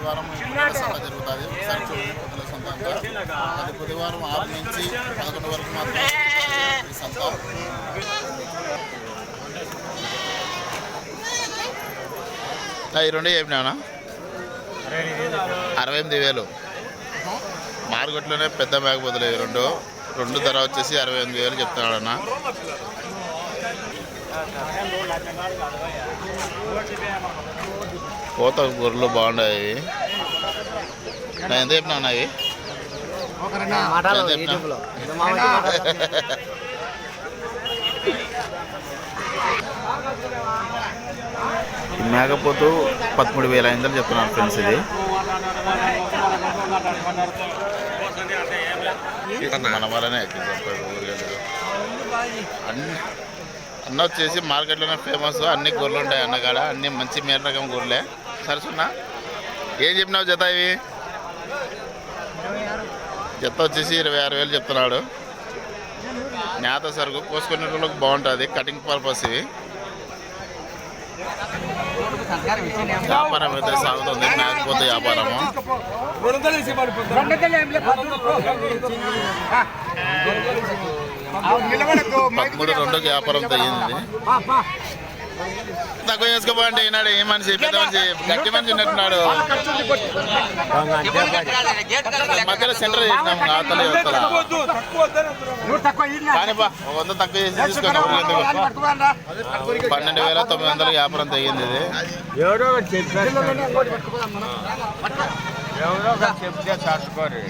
బుధవారం ఇక్కడ సభ జరుగుతుంది. ఒకసారి చూడండి పొద్దున అది బుధవారం ఆరు నుంచి పదకొండు వరకు మాత్రం ఈ సంత ఆ, ఈ రెండు చెప్పినానా అరవై ఎనిమిది వేలు. మార్కెట్లోనే పెద్ద బ్యాగ్ ఇవి రెండు. రెండు ధర వచ్చేసి అరవై ఎనిమిది వేలు చెప్తున్నాడు చెప్తున్నాడన్న. కోత గొర్రెలు బాగున్నాయి ఎంత చెప్పినా అవి? మేకపోతు పదమూడు వేల ఐదు వందలు చెప్తున్నాను ఫ్రెండ్స్ ఇది. మన వల్లనే అన్ని అన్న వచ్చేసి మార్కెట్లోనే ఫేమస్ అన్ని గొర్రెలు ఉంటాయి అన్న కాడ అన్ని మంచి మేర రకం గొర్రెలే. సరసున్నా ఏం చెప్పినావు జత ఇవి? జత వచ్చేసి ఇరవై ఆరు వేలు చెప్తున్నాడు. నేత సరుకు కోసుకునే వాళ్ళకి బాగుంటుంది కటింగ్ పర్పస్ ఇవి. వ్యాపారం అయితే సాగుతుంది మేకపోతే వ్యాపారము. పదమూడు రెండుకి వ్యాపారం తగ్గింది. తక్కువ చేసుకోమంటే ఈనాడు ఏ మనిషి పెద్ద మనిషి గట్టి మనిషి ఉన్నట్టున్నాడు. మధ్యలో సెంటర్ చేసినాం ఆతల యువతల కానీ బా ఒక వంద తక్కువ చేసి తీసుకున్నాం పన్నెండు వేల తొమ్మిది వందల వ్యాపారం తగ్గింది ఇది. ఎవరో చెప్తే తట్టుకోరు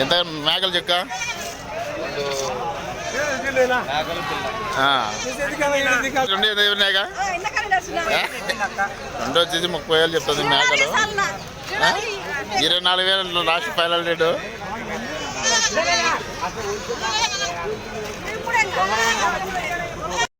ఎంత? మేకలు చెక్క? ఆ. రెండు వచ్చేసి ముప్పై వేలు చెప్తుంది మేకలు. ఇరవై నాలుగు వేలు లాస్ట్ ఫైనల్ రేటు.